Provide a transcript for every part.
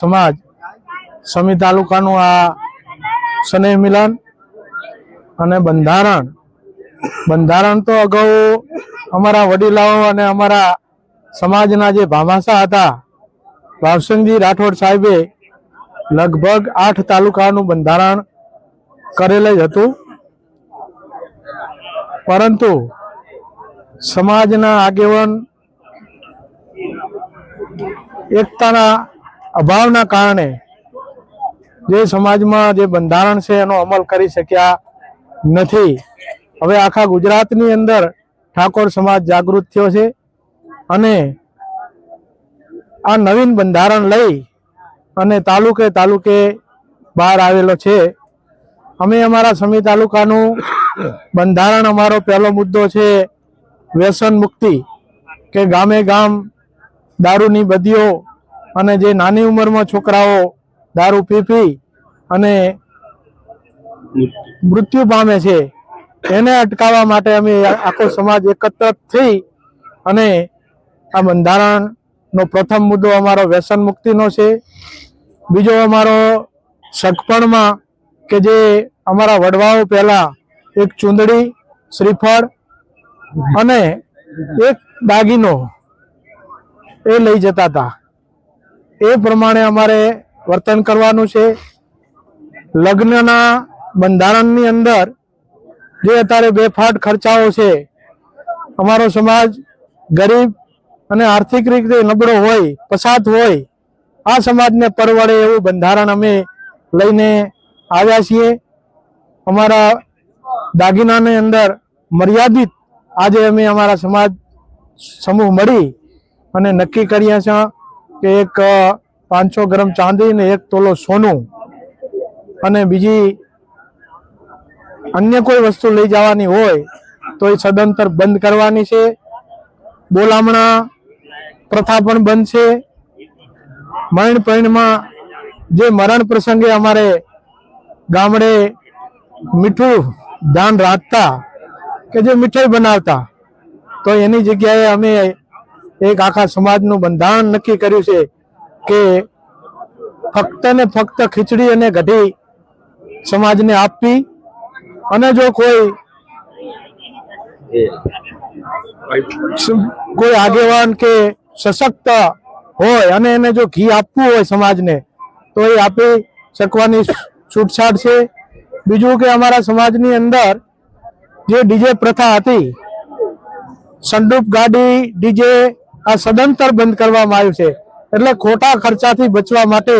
સમાજ, સમી તાલુકાનું આ સ્નેહ મિલન અને બંધારણ. બંધારણ તો અગાઉ અમારા વડીલાઓ અને અમારા સમાજના જે ભામાસા હતા, ભાવસિંહજી રાઠોડ સાહેબે લગભગ આઠ તાલુકાનું બંધારણ કરેલ જ હતું. પરંતુ સમાજના આગેવાન એકતાના અભાવના કારણે જે સમાજમાં જે બંધારણ છે એનો અમલ કરી શક્યા નથી. હવે આખા ગુજરાતની અંદર ઠાકોર સમાજ જાગૃત થયો છે અને આ નવીન બંધારણ લઈ અને તાલુકે તાલુકે બહાર આવેલો છે. અમે અમારા સમી તાલુકાનું બંધારણ અમારો પહેલો મુદ્દો છે વ્યસન મુક્તિ કે ગામે ગામ દારૂની બદીઓ અને જે નાની ઉંમરમાં છોકરાઓ દારૂ પી પી અને મૃત્યુ પામે છે, એને અટકાવવા માટે અમે આખો સમાજ એકત્ર થઈ અને આ બંધારણનો પ્રથમ મુદ્દો અમારો વ્યસન મુક્તિનો છે. બીજો અમારો સગપણમાં કે જે અમારા વડવાઓ પહેલા એક ચૂંદડી, શ્રીફળ અને એક દાગીનો એ લઈ જતા હતા. એ પ્રમાણે અમારે વર્તન કરવાનું છે. લગ્નના બંધારણની અંદર જે અત્યારે બેફાટ ખર્ચાઓ છે, અમારો સમાજ ગરીબ અને આર્થિક રીતે નબળો હોય, પસાત હોય, આ સમાજને પરવડે એવું બંધારણ અમે લઈને આવ્યા છીએ. અમારા દાગીનાની અંદર મર્યાદિત આજે અમે અમારા સમાજ સમૂહ મળી અને નક્કી કર્યા છે. કે એક પાંચસો ગ્રામ ચાંદી ને એક તોલો સોનું અને બીજી અન્ય કોઈ વસ્તુ લઈ જવાની હોય તો એ સદંતર બંધ કરવાની છે. બોલામણા પ્રથા પણ બંધ છે. મરણ પૈણમાં જે મરણ પ્રસંગે અમારે ગામડે મીઠું દાન રાખતા કે જે મીઠાઈ બનાવતા, તો એની જગ્યાએ અમે એક આખા સમાજનું બંધારણ નક્કી કર્યું છે કે ફક્ત ને ફક્ત ખીચડી અને ગઢી સમાજને આપવી અને જો કોઈ કોઈ આગેવાન કે સશક્ત હોય અને એને જો ઘી આપવું હોય સમાજને, તો એ આપી શકવાની છૂટછાટ છે. બીજું કે અમારા સમાજની અંદર જે ડીજે પ્રથા હતી, સંડૂપ ગાડી, ડીજે આ સદંતર બંધ કરવામાં આવ્યું છે. એટલે ખોટા ખર્ચાથી બચવા માટે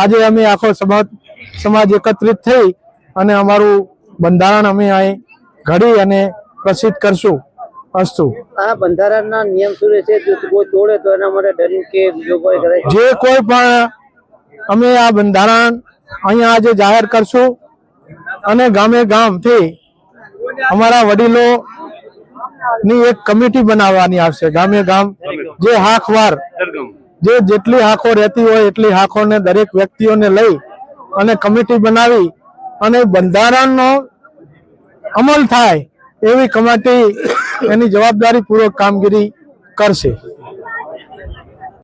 આજે અમે આખો સમાજ સમાજ એકત્રિત થઈ અને અમારું બંધારણ અમે અહીં ઘડી અને પ્રસિદ્ધ કરશું. અસ્તુ. આ બંધારણના નિયમ શું છે? જો કોઈ તોડે તો એના માટે દંડ કે બીજો કોઈ કરે? જે કોઈ પણ અમે આ બંધારણ અહીંયા આજે જાહેર કરશું અને ગામે ગામથી અમારા વડીલો ની એક કમિટી બનાવવાની આવશે. ગામે ગામ જે હાખવાર જે જેટલી હાખો રહેતી હોય એટલી હાખોને દરેક વ્યક્તિઓને લઈ અને કમિટી બનાવી અને બંધારણનો અમલ થાય એવી કમિટી એની જવાબદારી પૂર્વક કામગીરી કરશે.